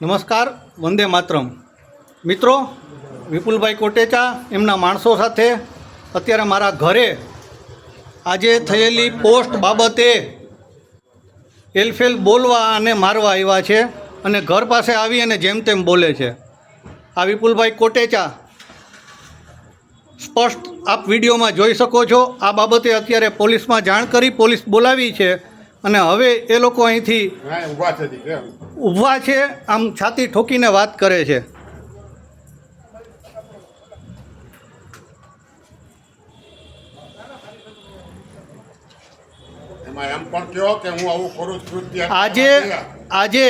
નમસ્કાર, વંદે માતરમ. મિત્રો, વિપુલભાઈ કોટેચા એમના માણસો સાથે અત્યારે મારા ઘરે આજે થયેલી પોસ્ટ બાબતે એલફેલ બોલવા અને મારવા આવ્યા છે અને ઘર પાસે આવી અને જેમ તેમ બોલે છે. આ વિપુલભાઈ કોટેચા સ્પષ્ટ આપ વિડીયોમાં જોઈ શકો છો. આ બાબતે અત્યારે પોલીસમાં જાણ કરી, પોલીસ બોલાવી છે. અને હવે એ લોકો અહીંથી ઊભા છે આમ છાતી ઠોકીને વાત કરે છે. આજે આજે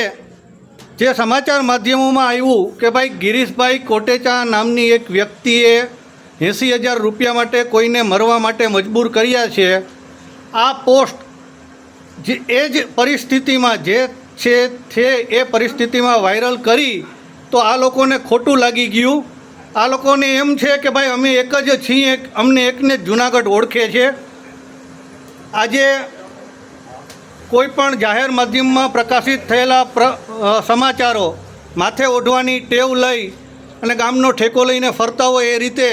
જે સમાચાર માધ્યમોમાં આવ્યું કે ભાઈ ગિરીશભાઈ કોટેચા નામની એક વ્યક્તિએ એંસી હજાર રૂપિયા માટે કોઈને મરવા માટે મજબૂર કર્યા છે આ પોસ્ટ જે એ જ પરિસ્થિતિમાં જે છે છે એ પરિસ્થિતિમાં વાયરલ કરી, તો આ લોકોને ખોટું લાગી ગયું. આ લોકોને એમ છે કે ભાઈ અમે એક જ છીએ અમને એકને જ જુનાગઢ ઓળખે છે. આજે કોઈ પણ જાહેર માધ્યમમાં પ્રકાશિત થયેલા પ્ર સમાચારો, માથે ઓઢવાની ટેવ લઈ અને ગામનો ઠેકો લઈને ફરતા હોય એ રીતે,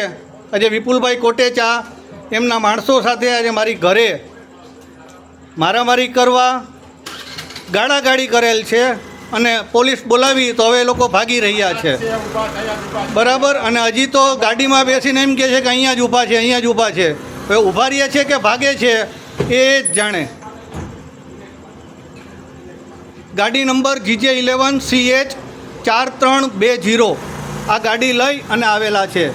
આજે વિપુલભાઈ કોટેચા, એમના માણસો સાથે આજે મારી ઘરે મારામારી કરવા ગાળાગાળી કરેલ છે અને પોલીસ બોલાવી તો હવે એ લોકો ભાગી રહ્યા છે. બરાબર? અને હજી તો ગાડીમાં બેસીને એમ કહે છે કે અહીંયા જ ઊભા છે, અહીંયા જ ઊભા છે. હવે ઊભા રહીએ છે કે ભાગે છે એ જ જાણે. ગાડી number G J eleven C H ચાર ત્રણ બે જીરો. આ ગાડી લઈ અને આવેલા છે.